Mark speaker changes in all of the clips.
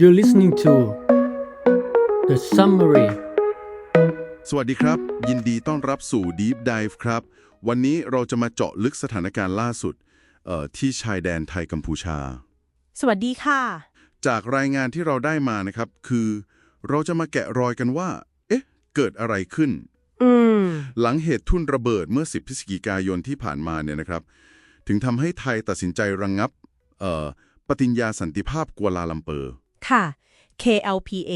Speaker 1: You're listening to The Summary
Speaker 2: สวัสดีครับ ยินดีต้อนรับสู่ Deep Dive ครับ วันนี้เราจะมาเจาะลึกสถานการณ์ล่าสุดเอ่อที่ชายแดนไทยกัมพูชา
Speaker 3: สวัสดีค่ะ
Speaker 2: จากรายงานที่เราได้มานะครับ คือ เราจะมาแกะรอยกันว่า เอ๊ะ เกิดอะไรขึ้น
Speaker 3: อืม
Speaker 2: หลังเหตุทุ่นระเบิดเมื่อ 10 พฤศจิกายนที่ผ่านมาเนี่ยนะครับ ถึงทำให้ไทยตัดสินใจระงงับเอ่อปฏิญญาสันติภาพกัวลาลัมเปอร์
Speaker 3: ค่ะ KLPA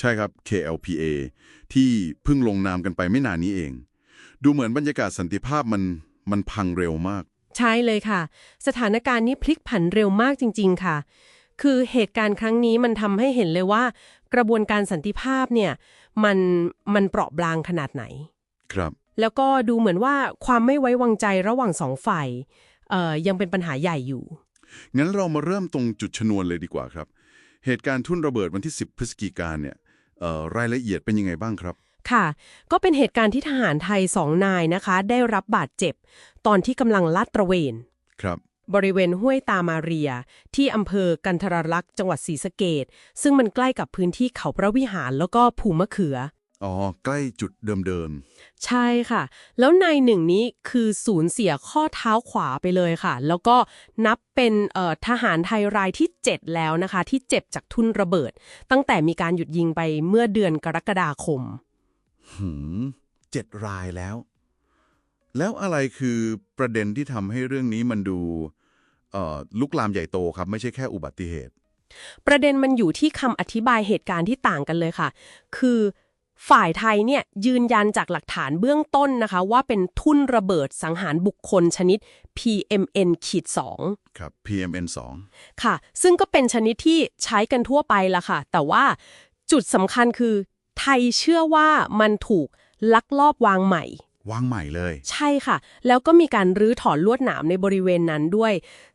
Speaker 2: ใช่ครับ KLPA ที่เพิ่งลงนามกันไปไม่นานนี้เอง ดูเหมือนบรรยากาศสันติภาพมันมันพังเร็วมาก
Speaker 3: ใช่เลยค่ะ สถานการณ์นี้พลิกผันเร็วมากจริง ๆ ค่ะ คือเหตุการณ์ครั้งนี้มันทำให้เห็นเลยว่า กระบวนการสันติภาพเนี่ยมันมันเปราะบางขนาดไหน
Speaker 2: ครับ
Speaker 3: แล้วก็ดูเหมือนว่าความไม่ไว้วางใจระหว่างสองฝ่ายเอ่อยังเป็นปัญหาใหญ่อยู่
Speaker 2: งั้นเรามาเริ่มตรงจุดชนวนเลยดีกว่าครับ เหตุการณ์ทุ่นระเบิดวันที่ 10 พฤศจิกายนเนี่ยเอ่อรายละเอียดเป็นยังไงบ้างครับ
Speaker 3: ค่ะ ก็เป็นเหตุการณ์ที่ทหารไทยสองนายนะคะ ได้รับบาดเจ็บ ตอนที่กำลังลาดตระเวน
Speaker 2: ครับ
Speaker 3: บริเวณห้วยตามาเรีย ที่อำเภอกันทรลักษณ์จังหวัดศรีสะเกดซึ่งมันใกล้กับพื้นที่เขาพระวิหารแล้วก็ภูมะเขือ
Speaker 2: อ๋อ ใกล้จุดเดิม
Speaker 3: ใช่ค่ะ แล้วนายหนึ่งนี้คือสูญเสียข้อเท้าขวาไปเลยค่ะ แล้วก็นับเป็นเอ่อทหารไทยรายที่ 7 แล้วนะคะ ที่เจ็บจากทุ่นระเบิด ตั้งแต่มีการหยุดยิงไปเมื่อเดือนกรกฎาคม
Speaker 2: ๆหืมเจ็ดรายแล้ว แล้วอะไรคือประเด็นที่ทำให้เรื่องนี้มันดูเอ่อลุกลามใหญ่โตครับ ไม่ใช่แค่อุบัติเหตุ
Speaker 3: ประเด็นมันอยู่ที่คำอธิบายเหตุการณ์ที่ต่างกันเลยค่ะ คือ ฝ่ายไทยเนี่ยยืนยันจากหลักฐานเบื้องต้นนะคะ ว่าเป็นทุ่นระเบิดสังหารบุคคลชนิด PMN ขีด2
Speaker 2: ครับ PMN 2
Speaker 3: ค่ะ ซึ่งก็เป็นชนิดที่ใช้กันทั่วไปละค่ะ แต่ว่าจุดสำคัญคือ ไทยเชื่อว่ามันถูกลักลอบวางใหม่
Speaker 2: วางใหม่เลย
Speaker 3: ใช่ค่ะ แล้วก็มีการรื้อถอนลวดหนามในบริเวณนั้นด้วย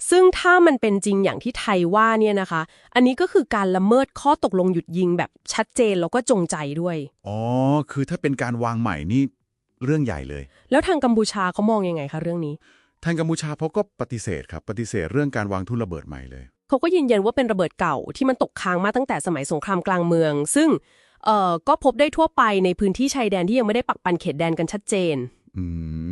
Speaker 3: ซึ่งถ้ามันเป็นจริงอย่างที่ไทยว่าเนี่ยนะคะ อันนี้ก็คือการละเมิดข้อตกลงหยุดยิงแบบชัดเจนแล้วก็จงใจด้วย
Speaker 2: อ๋อ คือถ้าเป็นการวางใหม่นี่เรื่องใหญ่เลย
Speaker 3: แล้วทางกัมพูชาเขามองยังไงคะเรื่องนี้
Speaker 2: ทางกัมพูชาเขาก็ปฏิเสธครับ ปฏิเสธเรื่องการวางทุ่นระเบิดใหม่เลย
Speaker 3: เขาก็ยืนยันว่าเป็นระเบิดเก่าที่มันตกค้างมาตั้งแต่สมัยสงครามกลางเมือง ซึ่ง เอ่อก็พบได้ทั่วไปในพื้นที่ชายแดนที่ยังไม่ได้ปักปันเขตแดนกันชัดเจน
Speaker 2: อื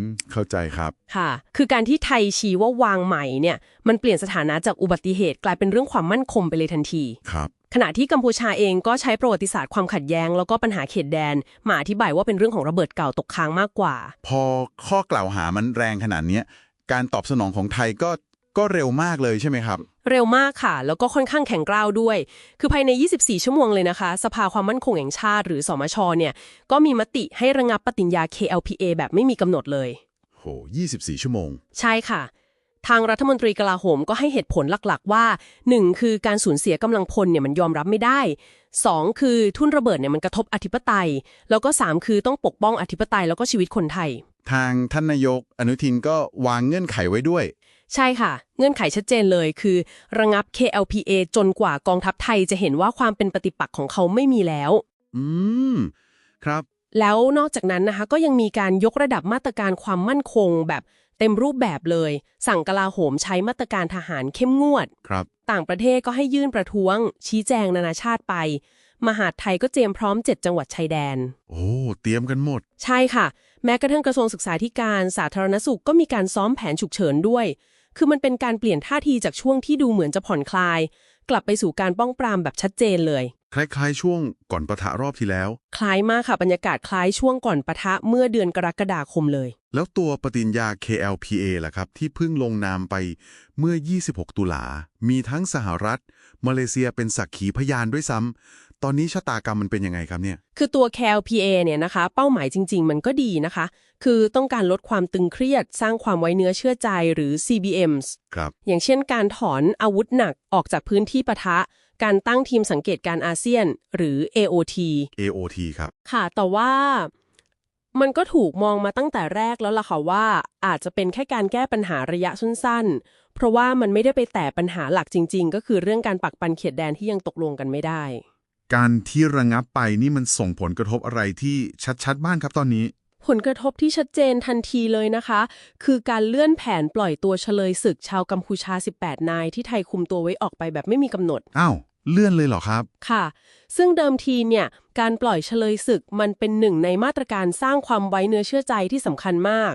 Speaker 2: ม เข้าใจครับ
Speaker 3: ค่ะ คือการที่ไทยชี้ว่าวางใหม่เนี่ย มันเปลี่ยนสถานะจากอุบัติเหตุกลายเป็นเรื่องความมั่นคงไปเลยทันที
Speaker 2: ครับ
Speaker 3: ขณะที่กัมพูชาเองก็ใช้ประวัติศาสตร์ความขัดแย้ง แล้วก็ปัญหาเขตแดนมาอธิบายว่าเป็นเรื่องของระเบิดเก่าตกค้างมากกว่า
Speaker 2: พอข้อกล่าวหามันแรงขนาดเนี้ยการตอบสนองของไทยก็ ก็เร็วมากเลยใช่ไหมครับ
Speaker 3: เร็วมากค่ะ แล้วก็ค่อนข้างแข็งกร้าวด้วย คือภายใน 24 ชั่วโมงเลยนะคะ สภาความมั่นคงแห่งชาติหรือสมชเนี่ย ก็มีมติให้ระงับปฏิญญา KLPA แบบไม่มีกำหนดเลย
Speaker 2: โห 24 ชั่วโมง
Speaker 3: ใช่ค่ะ ทางรัฐมนตรีกลาโหมก็ให้เหตุผลหลักๆ ว่า 1. คือการสูญเสียกำลังพลเนี่ยมันยอมรับไม่ได้ 2. คือทุ่นระเบิดเนี่ยมันกระทบอธิปไตย แล้วก็ 3 คือต้องปกป้องอธิปไตยแล้วก็ชีวิตคนไทย
Speaker 2: ทางท่านนายกอนุทินก็วางเงื่อนไขไว้ด้วย
Speaker 3: ใช่ค่ะ เงื่อนไขชัดเจนเลยคือ ระงับ KLPA จนกว่ากองทัพไทยจะเห็นว่าความเป็นปฏิปักษ์ของเขาไม่มีแล้ว
Speaker 2: อืม ครับ
Speaker 3: แล้วนอกจากนั้นนะคะ ก็ยังมีการยกระดับมาตรการความมั่นคงแบบเต็มรูปแบบเลย สั่งกลาโหมใช้มาตรการทหารเข้มงวด
Speaker 2: ครับ
Speaker 3: ต่างประเทศก็ให้ยื่นประท้วง ชี้แจงนานาชาติไป มหาดไทยก็เตรียมพร้อม 7 จังหวัดชายแดน
Speaker 2: โอ้เตรียมกันหมด
Speaker 3: ใช่ค่ะ แม้กระทั่งกระทรวงศึกษาธิการสาธารณสุขก็มีการซ้อมแผนฉุกเฉินด้วย คือมันเป็นการเปลี่ยนท่าทีจากช่วงที่ดูเหมือนจะผ่อนคลาย กลับไปสู่การป้องปรามแบบชัดเจนเลย
Speaker 2: คล้ายๆ ช่วงก่อนปะทะรอบที่แล้ว
Speaker 3: คล้ายมากค่ะบรรยากาศคล้ายช่วงก่อนปะทะเมื่อเดือนกรกฎาคมเลย
Speaker 2: แล้วตัวปฏิญญา KLPA ล่ะครับ ที่เพิ่งลงนามไปเมื่อ 26 ตุลา มีทั้งสหรัฐ มาเลเซียเป็นสักขีพยานด้วยซ้ำ ตอนนี้ชะตากรรมมันเป็นยังไงครับเนี่ย
Speaker 3: คือตัว KLPA เนี่ยนะคะ เป้าหมายจริง ๆ มันก็ดีนะคะ คือต้องการลดความตึงเครียด สร้างความไว้เนื้อเชื่อใจหรือ CBMs
Speaker 2: ครับ
Speaker 3: อย่างเช่นการถอนอาวุธหนักออกจากพื้นที่ปะทะ การตั้งทีมสังเกตการอาเซียน หรือ AOT
Speaker 2: AOT ครับ
Speaker 3: ค่ะ แต่ว่ามันก็ถูกมองมาตั้งแต่แรกแล้วล่ะค่ะว่า อาจจะเป็นแค่การแก้ปัญหาระยะสั้นๆ เพราะว่ามันไม่ได้ไปแตะปัญหาหลักจริง ๆ ก็คือเรื่องการปักปันเขตแดนที่ยังตกลงกันไม่ได้
Speaker 2: การที่ระงับไปนี่มันส่งผลกระทบอะไรที่ชัดๆบ้างครับตอนนี้
Speaker 3: ผลกระทบที่ชัดเจนทันทีเลยนะคะ คือการเลื่อนแผนปล่อยตัวเฉลยศึกชาวกัมพูชา 18 นาย ที่ไทยคุมตัวไว้ออกไปแบบไม่มีกำหนด
Speaker 2: อ้าว เลื่อนเลยเหรอครับ
Speaker 3: ค่ะ ซึ่งเดิมทีเนี่ย การปล่อยเฉลยศึกมันเป็นหนึ่งในมาตรการสร้างความไว้เนื้อเชื่อใจที่สำคัญมาก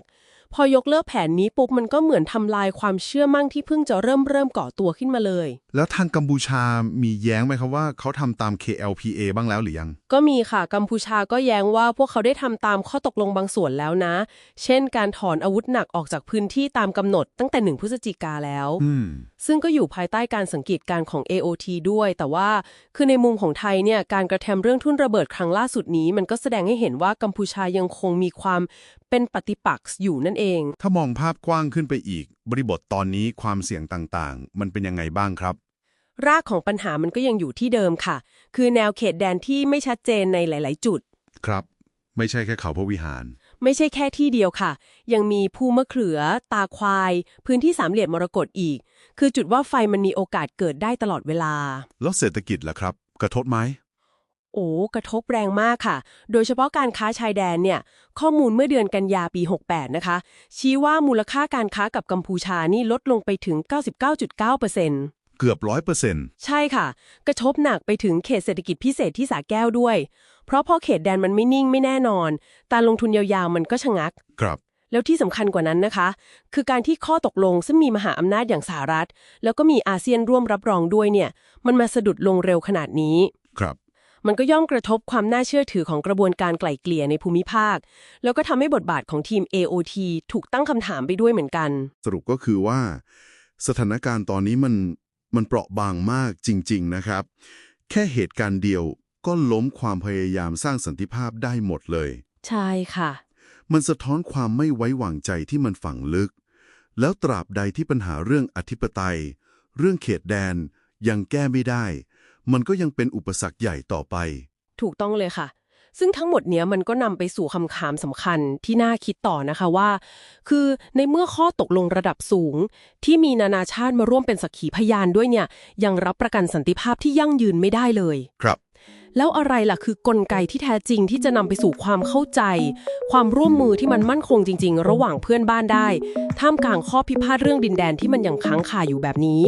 Speaker 3: พอยกเลิกแผนนี้ปุ๊บมันก็เหมือนทำลายความเชื่อมั่นที่เพิ่งจะเริ่มเริ่มก่อตัวขึ้นมาเลย
Speaker 2: แล้วทางกัมพูชามีแย้งไหมครับว่าเขาทำตาม KLPA บ้างแล้วหรือยัง
Speaker 3: ก็มีค่ะ กัมพูชาก็แย้งว่าพวกเขาได้ทำตามข้อตกลงบางส่วนแล้วนะ เช่น การถอนอาวุธหนักออกจากพื้นที่ตามกำหนดตั้งแต่หนึ่งพฤศจิกาแล้ว
Speaker 2: อืม
Speaker 3: ซึ่งก็อยู่ภายใต้การสังเกตการณ์ของ AOT ด้วย แต่ว่าคือในมุมของไทยเนี่ยการกระทำเรื่องทุ่นระเบิดครั้งล่าสุดนี้ มันก็แสดงให้เห็นว่ากัมพูชายังคงมีความ เป็นปฏิปักษ์อยู่นั่นเอง
Speaker 2: ถ้ามองภาพกว้างขึ้นไปอีก บริบทตอนนี้ความเสี่ยงต่างๆ มันเป็นยังไงบ้างครับ
Speaker 3: รากของปัญหามันก็ยังอยู่ที่เดิมค่ะ คือแนวเขตแดนที่ไม่ชัดเจนในหลาย ๆ จุด
Speaker 2: ครับ ไม่ใช่แค่เขาพระวิหาร
Speaker 3: ไม่ใช่แค่ที่เดียวค่ะ ยังมีภูมะเขือ ตาควาย พื้นที่สามเหลี่ยมมรกตอีก คือจุดว่าไฟมันมีโอกาสเกิดได้ตลอดเวลา
Speaker 2: แล้วเศรษฐกิจล่ะครับ กระทบไหม
Speaker 3: โอ้กระทบแรงมากค่ะ โดยเฉพาะการค้าชายแดนเนี่ย ข้อมูลเมื่อเดือนกันยาปี 68 นะคะ ชี้ว่ามูลค่าการค้ากับกัมพูชานี่ลดลงไปถึง 99.9%
Speaker 2: เกือบร้อยเปอร์เซ็นต์
Speaker 3: ใช่ค่ะ กระทบหนักไปถึงเขตเศรษฐกิจพิเศษที่สาแก้วด้วย เพราะพอเขตแดนมันไม่นิ่งไม่แน่นอน การลงทุนยาวๆมันก็ชะงัก
Speaker 2: ครับ
Speaker 3: แล้วที่สำคัญกว่านั้นนะคะ คือการที่ข้อตกลงซึ่งมีมหาอำนาจอย่างสหรัฐ แล้วก็มีอาเซียนร่วมรับรองด้วยเนี่ย มันมาสะดุดลงเร็วขนาดนี้
Speaker 2: ครับ
Speaker 3: มันก็ย่อมกระทบความน่าเชื่อถือของกระบวนการไกล่เกลี่ยในภูมิภาค แล้วก็ทำให้บทบาทของทีม AOT ถูกตั้งคำถามไปด้วยเหมือนกัน
Speaker 2: สรุปก็คือว่า สถานการณ์ตอนนี้มันมันเปราะบางมากจริง ๆ นะครับ แค่เหตุการณ์เดียวก็ล้มความพยายามสร้างสันติภาพได้หมดเลย
Speaker 3: ใช่ค่ะ
Speaker 2: มันสะท้อนความไม่ไว้วางใจที่มันฝังลึก แล้วตราบใดที่ปัญหาเรื่องอธิปไตย เรื่องเขตแดนยังแก้ไม่ได้ มันก็ยังเป็นอุปสรรคใหญ่ต่อไป
Speaker 3: ถูกต้องเลยค่ะ ซึ่งทั้งหมดเนี้ยมันก็นำไปสู่คำถามสำคัญที่น่าคิดต่อนะคะว่า คือในเมื่อข้อตกลงระดับสูง ที่มีนานาชาติมาร่วมเป็นสักขีพยานด้วยเนี่ย ยังรับประกันสันติภาพที่ยั่งยืนไม่ได้เลย
Speaker 2: ครับ
Speaker 3: แล้วอะไรล่ะคือกลไกที่แท้จริงที่จะนำไปสู่ความเข้าใจ ความร่วมมือที่มันมั่นคงจริง ๆ ระหว่างเพื่อนบ้านได้ ท่ามกลางข้อพิพาทเรื่องดินแดนที่มันยังค้างคาอยู่แบบนี้